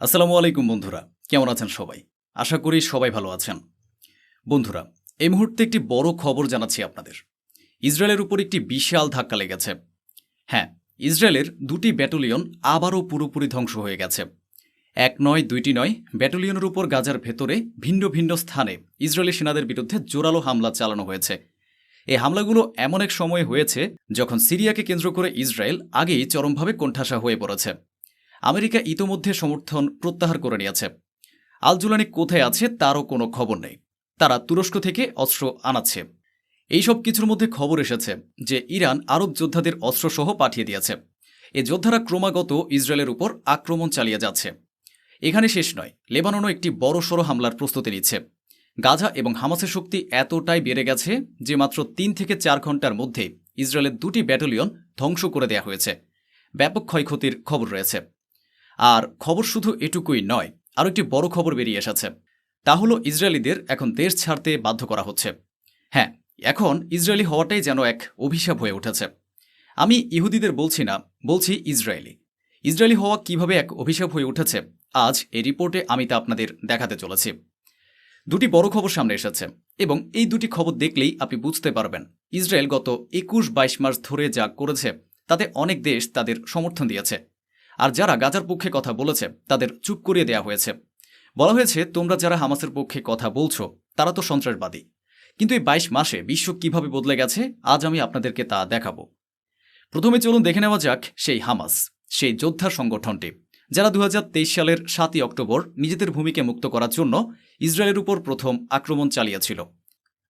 আসসালামু আলাইকুম বন্ধুরা, কেমন আছেন সবাই? আশা করি সবাই ভালো আছেন। বন্ধুরা, এই মুহূর্তে একটি বড় খবর জানাচ্ছি আপনাদের। ইসরায়েলের উপর একটি বিশাল ধাক্কা লেগেছে। হ্যাঁ ইসরায়েলের দুটি ব্যাটালিয়ন আবারও পুরোপুরি ধ্বংস হয়ে গেছে। এক নয়, দুইটি নয়, ব্যাটালিয়নের উপর গাজার ভেতরে ভিন্ন ভিন্ন স্থানে ইসরায়েলি সেনাদের বিরুদ্ধে জোরালো হামলা চালানো হয়েছে। এই হামলাগুলো এমন এক সময়ে হয়েছে যখন সিরিয়াকে কেন্দ্র করে ইসরায়েল আগেই চরমভাবে কোণঠাসা হয়ে পড়েছে। আমেরিকা ইতোমধ্যে সমর্থন প্রত্যাহার করে নিয়েছে। আলজুলানি কোথায় আছে তারও কোনো খবর নেই। তারা তুরস্ক থেকে অস্ত্র আনাচ্ছে। এই সব কিছুর মধ্যে খবর এসেছে যে ইরান আরব যোদ্ধাদের অস্ত্রসহ পাঠিয়ে দিয়েছে। এ যোদ্ধারা ক্রমাগত ইসরায়েলের উপর আক্রমণ চালিয়ে যাচ্ছে। এখানে শেষ নয়, লেবাননও একটি বড়সড় হামলার প্রস্তুতি নিচ্ছে। গাজা এবং হামাসের শক্তি এতটাই বেড়ে গেছে যে মাত্র তিন থেকে চার ঘণ্টার মধ্যে ইসরায়েলের দুটি ব্যাটালিয়ন ধ্বংস করে দেয়া হয়েছে। ব্যাপক ক্ষয়ক্ষতির খবর রয়েছে। আর খবর শুধু এটুকুই নয়, আরও একটি বড় খবর বেরিয়ে এসেছে। তা হলো ইসরায়েলিদের এখন দেশ ছাড়তে বাধ্য করা হচ্ছে। হ্যাঁ এখন ইসরায়েলি হওয়াটাই যেন এক অভিশাপ হয়ে উঠেছে। আমি ইহুদিদের বলছি না, বলছি ইসরায়েলি। ইসরায়েলি হওয়া কীভাবে এক অভিশাপ হয়ে উঠেছে, আজ এই রিপোর্টে আমি তা আপনাদের দেখাতে চলেছি। দুটি বড় খবর সামনে এসেছে, এবং এই দুটি খবর দেখলেই আপনি বুঝতে পারবেন, ইসরায়েল গত একুশ বাইশ মাস ধরে যা করেছে, তাতে অনেক দেশ তাদের সমর্থন দিয়েছে। আর যারা গাজার পক্ষে কথা বলেছে, তাদের চুপ করিয়ে দেওয়া হয়েছে। বলা হয়েছে, তোমরা যারা হামাসের পক্ষে কথা বলছো, তারা তো সন্ত্রাসবাদী। কিন্তু এই বাইশ মাসে বিশ্ব কীভাবে বদলে গেছে, আজ আমি আপনাদেরকে তা দেখাবো। প্রথমে চলুন দেখে নেওয়া যাক সেই হামাস, সেই যোদ্ধা সংগঠনটি, যারা দু হাজার তেইশ সালের সাতই অক্টোবর নিজেদের ভূমিকে মুক্ত করার জন্য ইসরায়েলের উপর প্রথম আক্রমণ চালিয়েছিল।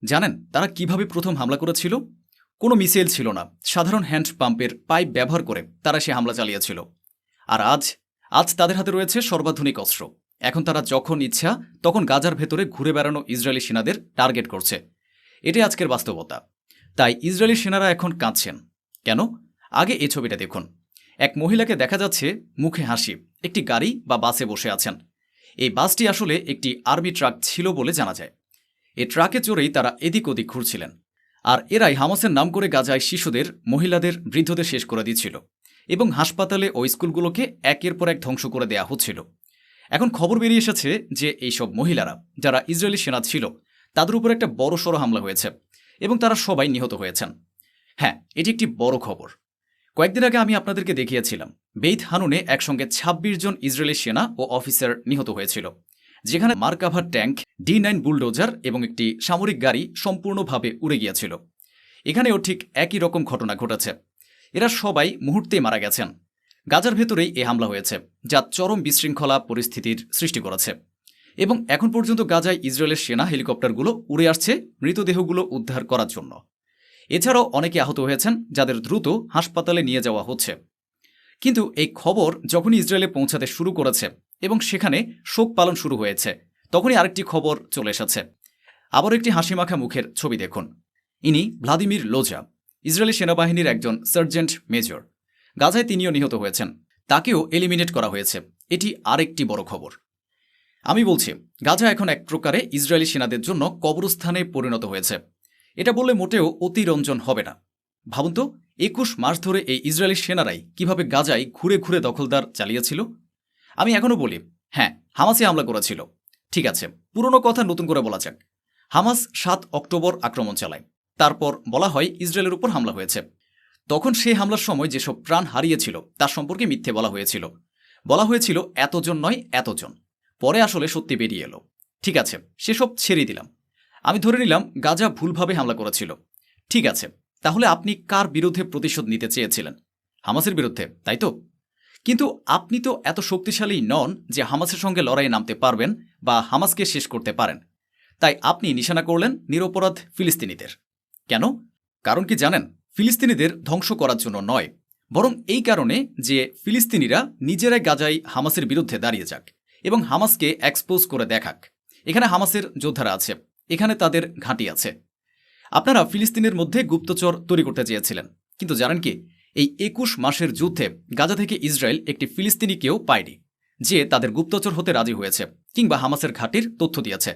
জানেন, তারা কীভাবে প্রথম হামলা করেছিল? কোনো মিসাইল ছিল না। সাধারণ হ্যান্ড পাম্পের পাইপ ব্যবহার করে তারা সে হামলা চালিয়েছিল। আর আজ আজ তাদের হাতে রয়েছে সর্বাধুনিক অস্ত্র। এখন তারা যখন ইচ্ছা, তখন গাজার ভেতরে ঘুরে বেড়ানো ইসরায়েলি সেনাদের টার্গেট করছে। এটাই আজকের বাস্তবতা। তাই ইসরায়েলি সেনারা এখন কাঁদছেন। কেন? আগে এই ছবিটা দেখুন। এক মহিলাকে দেখা যাচ্ছে মুখে হাসি, একটি গাড়ি বা বাসে বসে আছেন। এই বাসটি আসলে একটি আর্মি ট্রাক ছিল বলে জানা যায়। এই ট্রাকে চড়েই তারা এদিক ওদিক ঘুরছিলেন। আর এরাই হামাসের নাম করে গাজায় শিশুদের, মহিলাদের, বৃদ্ধদের শেষ করে দিচ্ছিল। এবং হাসপাতালে ও স্কুলগুলোকে একের পর এক ধ্বংস করে দেয়া হচ্ছিল। এখন খবর বেরিয়ে এসেছে যে এইসব মহিলারা, যারা ইসরায়েলি সেনা ছিল, তাদের উপর একটা বড় সড়ো হামলা হয়েছে এবং তারা সবাই নিহত হয়েছেন। হ্যাঁ এটি একটি বড় খবর। কয়েকদিন আগে আমি আপনাদেরকে দেখিয়েছিলাম বেইথ হানুনে একসঙ্গে ২৬ জন ইসরায়েলি সেনা ও অফিসার নিহত হয়েছিল, যেখানে মার্কাভার ট্যাঙ্ক, ডি নাইন বুলডোজার এবং একটি সামরিক গাড়ি সম্পূর্ণভাবে উড়ে গিয়েছিল। এখানেও ঠিক একই রকম ঘটনা ঘটেছে। এরা সবাই মুহূর্তেই মারা গেছেন। গাজার ভেতরেই এ হামলা হয়েছে, যা চরম বিশৃঙ্খলা পরিস্থিতির সৃষ্টি করেছে। এবং এখন পর্যন্ত গাজায় ইসরায়েলের সেনা হেলিকপ্টারগুলো উড়ে আসছে মৃতদেহগুলো উদ্ধার করার জন্য। এছাড়াও অনেকে আহত হয়েছেন, যাদের দ্রুত হাসপাতালে নিয়ে যাওয়া হচ্ছে। কিন্তু এই খবর যখনই ইসরায়েলে পৌঁছাতে শুরু করেছে এবং সেখানে শোক পালন শুরু হয়েছে, তখনই আরেকটি খবর চলে এসেছে। আবার একটি হাসিমাখা মুখের ছবি দেখুন। ইনি ভ্লাদিমির লোজা। ইসরায়েলি সেনাবাহিনীর একজন সার্জেন্ট মেজর। গাজায় তিনিও নিহত হয়েছেন। তাকেও এলিমিনেট করা হয়েছে। এটি আরেকটি বড় খবর। আমি বলছি, গাজা এখন এক প্রকারে ইসরায়েলি সেনাদের জন্য কবরস্থানে পরিণত হয়েছে। এটা বললে মোটেও অতিরঞ্জন হবে না। ভাবুন তো, একুশ মাস ধরে এই ইসরায়েলি সেনারাই কীভাবে গাজায় ঘুরে ঘুরে দখলদার চালিয়েছিল? আমি এখনও বলি হ্যাঁ হামাসে হামলা করেছিল। ঠিক আছে, পুরনো কথা নতুন করে বলা যাক। হামাস সাত অক্টোবর আক্রমণ চালায়। তারপর বলা হয় ইসরায়েলের উপর হামলা হয়েছে। তখন সেই হামলার সময় যেসব প্রাণ হারিয়েছিল, তার সম্পর্কে মিথ্যে বলা হয়েছিল। বলা হয়েছিল, এতজন নয়, এতজন। পরে আসলে সত্যি বেরিয়ে এলো। ঠিক আছে, সেসব ছেড়ে দিলাম। আমি ধরে নিলাম, গাজা ভুলভাবে হামলা করেছিল। ঠিক আছে, তাহলে আপনি কার বিরুদ্ধে প্রতিশোধ নিতে চেয়েছিলেন? হামাসের বিরুদ্ধে, তাই তো? কিন্তু আপনি তো এত শক্তিশালী নন যে হামাসের সঙ্গে লড়াইয়ে নামতে পারবেন বা হামাসকে শেষ করতে পারেন। তাই আপনি নিশানা করলেন নিরপরাধ ফিলিস্তিনিদের। কেন? কারণ কি জানেন? ফিলিস্তিনিদের ধ্বংস করার জন্য নয়। বরং এই কারণে যে ফিলিস্তিনিরা নিজেরাই গাজাই হামাসের বিরুদ্ধে দাঁড়িয়ে যাক এবং হামাসকে এক্সপোজ করে দেখাক। এখানে হামাসের যোদ্ধারা আছে। এখানে তাদের ঘাঁটি আছে। আপনারা ফিলিস্তিনের মধ্যে গুপ্তচর তৈরি করতে চেয়েছিলেন। কিন্তু জানেন কি? এই একুশ মাসের যুদ্ধে গাজা থেকে ইসরায়েল একটি ফিলিস্তিনিকেও পায়নি, যে তাদের গুপ্তচর হতে রাজি হয়েছে কিংবা হামাসের ঘাঁটির তথ্য দিয়েছে।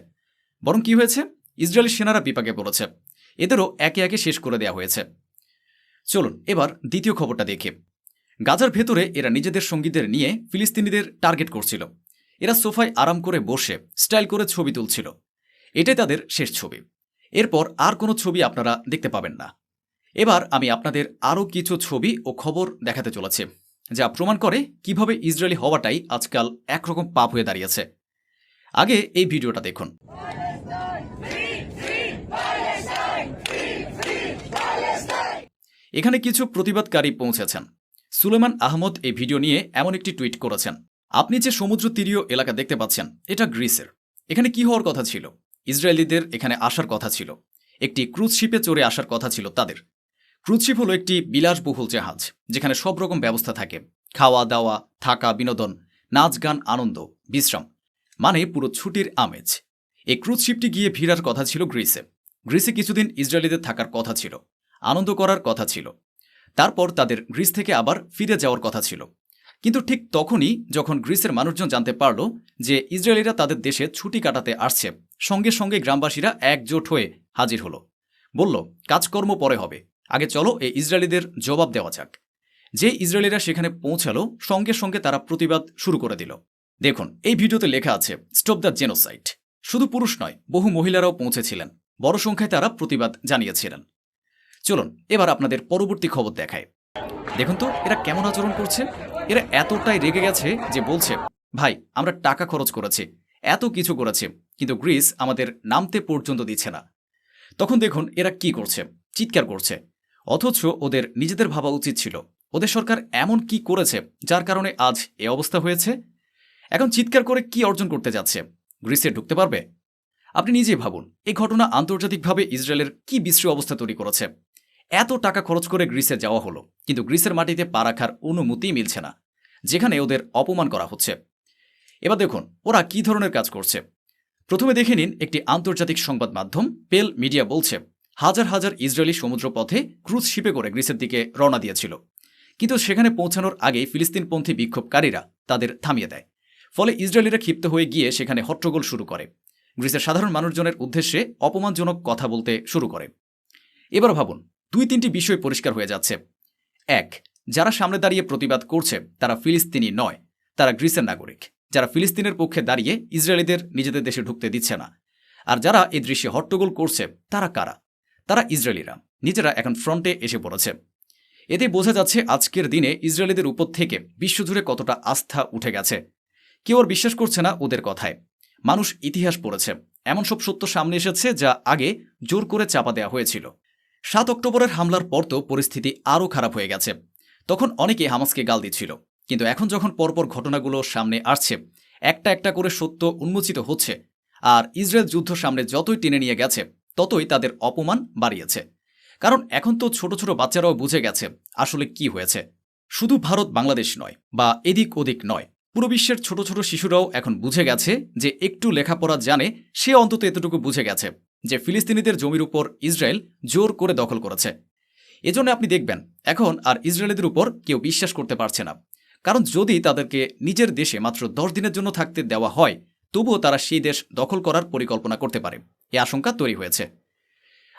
বরং কি হয়েছে? ইসরায়েলি সেনারা বিপাকে পড়েছে। এদেরও একে একে শেষ করে দেওয়া হয়েছে। চলুন, এবার দ্বিতীয় খবরটা দেখি। গাজার ভেতরে এরা নিজেদের সঙ্গীদের নিয়ে ফিলিস্তিনিদের টার্গেট করছিল। এরা সোফায় আরাম করে বসে স্টাইল করে ছবি তুলছিল। এটাই তাদের শেষ ছবি। এরপর আর কোনো ছবি আপনারা দেখতে পাবেন না। এবার আমি আপনাদের আরও কিছু ছবি ও খবর দেখাতে চলেছি, যা প্রমাণ করে কীভাবে ইসরায়েলি হওয়াটাই আজকাল একরকম পাপ হয়ে দাঁড়িয়েছে। আগে এই ভিডিওটা দেখুন। এখানে কিছু প্রতিবাদকারী পৌঁছেছেন। সুলেমান আহমদ এই ভিডিও নিয়ে এমন একটি টুইট করেছেন। আপনি যে সমুদ্র তীরীয় এলাকা দেখতে পাচ্ছেন, এটা গ্রিসের। এখানে কি হওয়ার কথা ছিল? ইসরায়েলিদের এখানে আসার কথা ছিল। একটি ক্রুজ শিপে চড়ে আসার কথা ছিল তাদের। ক্রুজ শিপ হলো একটি বিলাসবহুল জাহাজ, যেখানে সব রকম ব্যবস্থা থাকে। খাওয়া, দাওয়া, থাকা, বিনোদন, নাচ, গান, আনন্দ, বিশ্রাম মানে পুরো ছুটির আমেজ। এই ক্রুজ শিপটি গিয়ে ভিড়ার কথা ছিল গ্রিসে। গ্রিসে কিছুদিন ইসরায়েলিদের থাকার কথা ছিল। আনন্দ করার কথা ছিল। তারপর তাদের গ্রিস থেকে আবার ফিরে যাওয়ার কথা ছিল। কিন্তু ঠিক তখনই যখন গ্রিসের মানুষজন জানতে পারল যে ইসরায়েলিরা তাদের দেশে ছুটি কাটাতে আসছে, সঙ্গে সঙ্গে গ্রামবাসীরা একজোট হয়ে হাজির হলো। বলল, কাজকর্ম পরে হবে। আগে চলো এই ইসরায়েলিদের জবাব দেওয়া যাক। যে ইসরায়েলিরা সেখানে পৌঁছালো, সঙ্গে সঙ্গে তারা প্রতিবাদ শুরু করে দিল। দেখুন, এই ভিডিওতে লেখা আছে, স্টপ দ্য জেনোসাইট শুধু পুরুষ নয়, বহু মহিলারাও পৌঁছেছিলেন। বড় সংখ্যায় তারা প্রতিবাদ জানিয়েছিলেন। চলুন, এবার আপনাদের পরবর্তী খবর দেখায় দেখুন তো, এরা কেমন আচরণ করছে? এরা এতটাই রেগে গেছে যে বলছে, ভাই, আমরা টাকা খরচ করেছি, এত কিছু করেছে, কিন্তু গ্রিস আমাদের নামতে পর্যন্ত দিচ্ছে না। তখন দেখুন, এরা কি করছে? চিৎকার করছে। অথচ ওদের নিজেদের ভাবা উচিত ছিল, ওদের সরকার এমন কি করেছে, যার কারণে আজ এ অবস্থা হয়েছে? এখন চিৎকার করে কি অর্জন করতে যাচ্ছে? গ্রিসে ঢুকতে পারবে? আপনি নিজেই ভাবুন, এই ঘটনা আন্তর্জাতিকভাবে ইসরায়েলের কি বিশ্রী অবস্থা তৈরি করেছে? এত টাকা খরচ করে গ্রিসে যাওয়া হলো, কিন্তু গ্রিসের মাটিতে পা রাখার অনুমতিই মিলছে না, যেখানে ওদের অপমান করা হচ্ছে। এবার দেখুন, ওরা কি ধরনের কাজ করছে। প্রথমে দেখে নিন একটি আন্তর্জাতিক সংবাদ মাধ্যম, পেল মিডিয়া বলছে, হাজার হাজার ইসরায়েলি সমুদ্রপথে ক্রুজ শিপে করে গ্রিসের দিকে রওনা দিয়েছিল, কিন্তু সেখানে পৌঁছানোর আগেই ফিলিস্তিনপন্থী বিক্ষোভকারীরা তাদের থামিয়ে দেয়। ফলে ইসরায়েলিরা ক্ষিপ্ত হয়ে গিয়ে সেখানে হট্টগোল শুরু করে। গ্রিসের সাধারণ মানুষজনের উদ্দেশ্যে অপমানজনক কথা বলতে শুরু করে। এবার ভাবুন দুই তিনটি বিষয় পরিষ্কার হয়ে যাচ্ছে। এক, যারা সামনে দাঁড়িয়ে প্রতিবাদ করছে, তারা ফিলিস্তিনি নয়, তারা গ্রিসের নাগরিক। যারা ফিলিস্তিনের পক্ষে দাঁড়িয়ে ইসরায়েলিদের নিজেদের দেশে ঢুকতে দিচ্ছে না। আর যারা এই দৃশ্যে হট্টগোল করছে, তারা কারা? তারা ইসরায়েলিরা। নিজেরা এখন ফ্রন্টে এসে পড়েছে। এতে বোঝা যাচ্ছে আজকের দিনে ইসরায়েলিদের উপর থেকে বিশ্বজুড়ে কতটা আস্থা উঠে গেছে। কেউ আর বিশ্বাস করছে না ওদের কথায়। মানুষ ইতিহাস পড়েছে। এমন সব সত্য সামনে এসেছে যা আগে জোর করে চাপা দেওয়া হয়েছিল। সাত অক্টোবরের হামলার পর তো পরিস্থিতি আরও খারাপ হয়ে গেছে। তখন অনেকে হামাসকে গাল দিচ্ছিল। কিন্তু এখন যখন পরপর ঘটনাগুলো সামনে আসছে, একটা একটা করে সত্য উন্মোচিত হচ্ছে আর ইসরায়েল যুদ্ধ সামনে যতই টেনে নিয়ে গেছে, ততই তাদের অপমান বাড়িয়েছে। কারণ এখন তো ছোট ছোট বাচ্চারাও বুঝে গেছে আসলে কি হয়েছে। শুধু ভারত বাংলাদেশ নয় বা এদিক ওদিক নয়, পুরো বিশ্বের ছোট ছোট শিশুরাও এখন বুঝে গেছে যে একটু লেখাপড়া জানে, সে অন্তত এতটুকু বুঝে গেছে। যে ফিলিস্তিনিদের জমির উপর ইসরায়েল জোর করে দখল করেছে। এজন্য আপনি দেখবেন, এখন আর ইসরায়েলিদের উপর কেউ বিশ্বাস করতে পারছে না। কারণ যদি তাদেরকে নিজের দেশে মাত্র দশ দিনের জন্য থাকতে দেওয়া হয়, তবুও তারা সেই দেশ দখল করার পরিকল্পনা করতে পারে। এ আশঙ্কা তৈরি হয়েছে।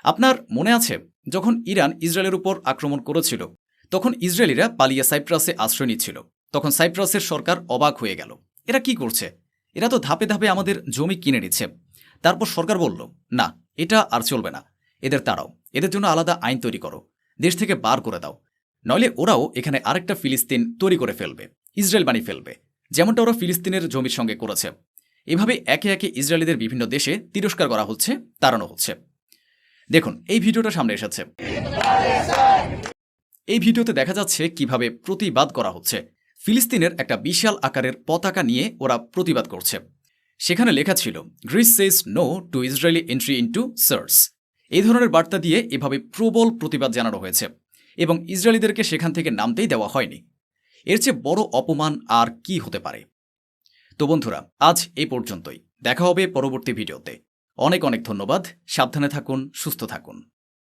আপনার মনে আছে, যখন ইরান ইসরায়েলের উপর আক্রমণ করেছিল, তখন ইসরায়েলিরা পালিয়ে সাইপ্রাসে আশ্রয় নিচ্ছিল। তখন সাইপ্রাসের সরকার অবাক হয়ে গেল। এরা কি করছে? এরা তো ধাপে ধাপে আমাদের জমি কিনে নিচ্ছে। তারপর সরকার বলল, না, এটা আর চলবে না। এদের তাড়াও। এদের জন্য আলাদা আইন তৈরি করো। দেশ থেকে বার করে দাও। নইলে ওরাও এখানে আরেকটা ফিলিস্তিন তৈরি করে ফেলবে, ইসরায়েল বানিয়ে ফেলবে। যেমনটা ওরা ফিলিস্তিনের জমির সঙ্গে করেছে। এভাবে একে একে ইসরায়েলিদের বিভিন্ন দেশে তিরস্কার করা হচ্ছে, তাড়ানো হচ্ছে। দেখুন, এই ভিডিওটা সামনে এসেছে। এই ভিডিওতে দেখা যাচ্ছে কীভাবে প্রতিবাদ করা হচ্ছে। ফিলিস্তিনের একটা বিশাল আকারের পতাকা নিয়ে ওরা প্রতিবাদ করছে। সেখানে লেখা ছিল, Greece says no to Israeli entry into shores. এই ধরনের বার্তা দিয়ে এভাবে প্রবল প্রতিবাদ জানানো হয়েছে এবং ইসরায়েলিদেরকে সেখান থেকে নামতেই দেওয়া হয়নি। এর চেয়ে বড় অপমান আর কি হতে পারে? তো বন্ধুরা, আজ এই পর্যন্তই। দেখা হবে পরবর্তী ভিডিওতে। অনেক অনেক ধন্যবাদ। সাবধানে থাকুন, সুস্থ থাকুন।